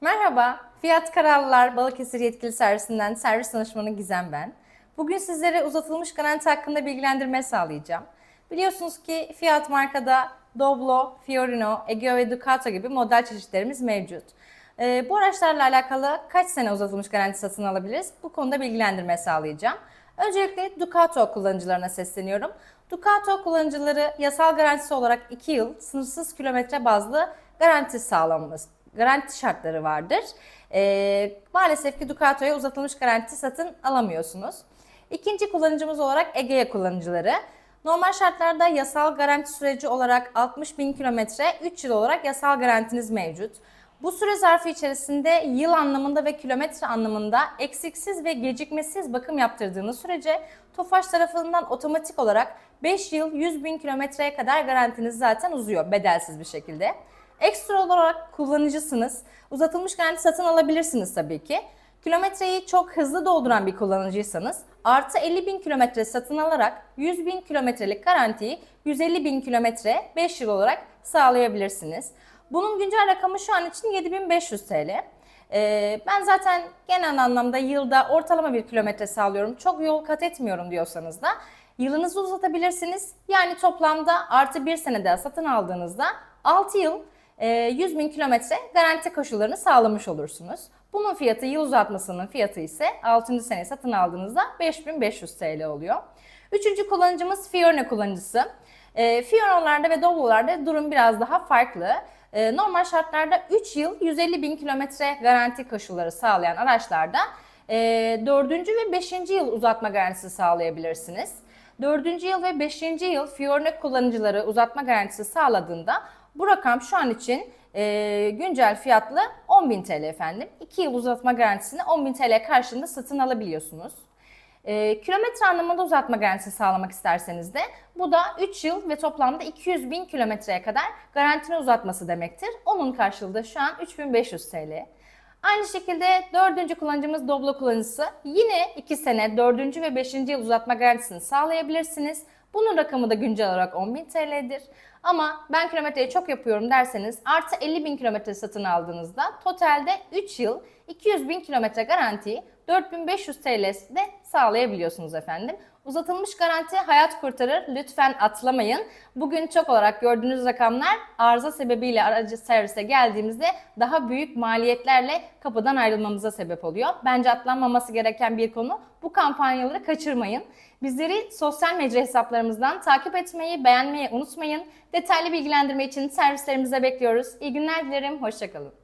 Merhaba, Fiyat Kararlılar Balıkesir Yetkili Servisinden servis danışmanı Gizem ben. Bugün sizlere uzatılmış garanti hakkında bilgilendirme sağlayacağım. Biliyorsunuz ki Fiat markada Doblo, Fiorino, Egeo ve Ducato gibi model çeşitlerimiz mevcut. Ee, bu araçlarla alakalı kaç sene uzatılmış garanti satın alabiliriz? Bu konuda bilgilendirme sağlayacağım. Öncelikle Ducato kullanıcılarına sesleniyorum. Ducato kullanıcıları yasal garantisi olarak 2 yıl sınırsız kilometre bazlı garanti sağlanması, garanti şartları vardır. Ee, maalesef ki Ducato'ya uzatılmış garanti satın alamıyorsunuz. İkinci kullanıcımız olarak Egea kullanıcıları. Normal şartlarda yasal garanti süreci olarak 60 bin kilometre 3 yıl olarak yasal garantiniz mevcut. Bu süre zarfı içerisinde yıl anlamında ve kilometre anlamında eksiksiz ve gecikmesiz bakım yaptırdığınız sürece TOFAŞ tarafından otomatik olarak 5 yıl 100 bin kilometreye kadar garantiniz zaten uzuyor bedelsiz bir şekilde. Ekstra olarak kullanıcısınız. Uzatılmış garanti satın alabilirsiniz tabii ki. Kilometreyi çok hızlı dolduran bir kullanıcıysanız artı 50 bin kilometre satın alarak 100 bin kilometrelik garantiyi 150 bin kilometre 5 yıl olarak sağlayabilirsiniz. Bunun güncel rakamı şu an için 7500 TL. Ee, ben zaten genel anlamda yılda ortalama bir kilometre sağlıyorum. Çok yol kat etmiyorum diyorsanız da yılınızı uzatabilirsiniz. Yani toplamda artı bir sene daha satın aldığınızda 6 yıl 100 bin kilometre garanti koşullarını sağlamış olursunuz. Bunun fiyatı yıl uzatmasının fiyatı ise 6. sene satın aldığınızda 5500 TL oluyor. Üçüncü kullanıcımız Fiorino kullanıcısı. E, Fiorino'larda ve Doblo'larda durum biraz daha farklı. E, normal şartlarda 3 yıl 150 bin kilometre garanti koşulları sağlayan araçlarda e, 4. ve 5. yıl uzatma garantisi sağlayabilirsiniz. 4. yıl ve 5. yıl Fiorino kullanıcıları uzatma garantisi sağladığında bu rakam şu an için e, güncel fiyatlı 10.000 TL efendim. 2 yıl uzatma garantisini 10.000 TL karşılığında satın alabiliyorsunuz. E, kilometre anlamında uzatma garantisi sağlamak isterseniz de bu da 3 yıl ve toplamda 200 bin kilometreye kadar garantini uzatması demektir. Onun karşılığı da şu an 3500 TL. Aynı şekilde dördüncü kullanıcımız Doblo kullanıcısı. Yine 2 sene dördüncü ve 5. yıl uzatma garantisini sağlayabilirsiniz. Bunun rakamı da güncel olarak 10.000 TL'dir. Ama ben kilometreyi çok yapıyorum derseniz artı 50.000 kilometre satın aldığınızda totalde 3 yıl 200.000 kilometre garantiyi 4500 TL'de sağlayabiliyorsunuz efendim. Uzatılmış garanti hayat kurtarır. Lütfen atlamayın. Bugün çok olarak gördüğünüz rakamlar arıza sebebiyle aracı servise geldiğimizde daha büyük maliyetlerle kapıdan ayrılmamıza sebep oluyor. Bence atlanmaması gereken bir konu. Bu kampanyaları kaçırmayın. Bizleri sosyal medya hesaplarımızdan takip etmeyi, beğenmeyi unutmayın. Detaylı bilgilendirme için servislerimize bekliyoruz. İyi günler dilerim. Hoşçakalın.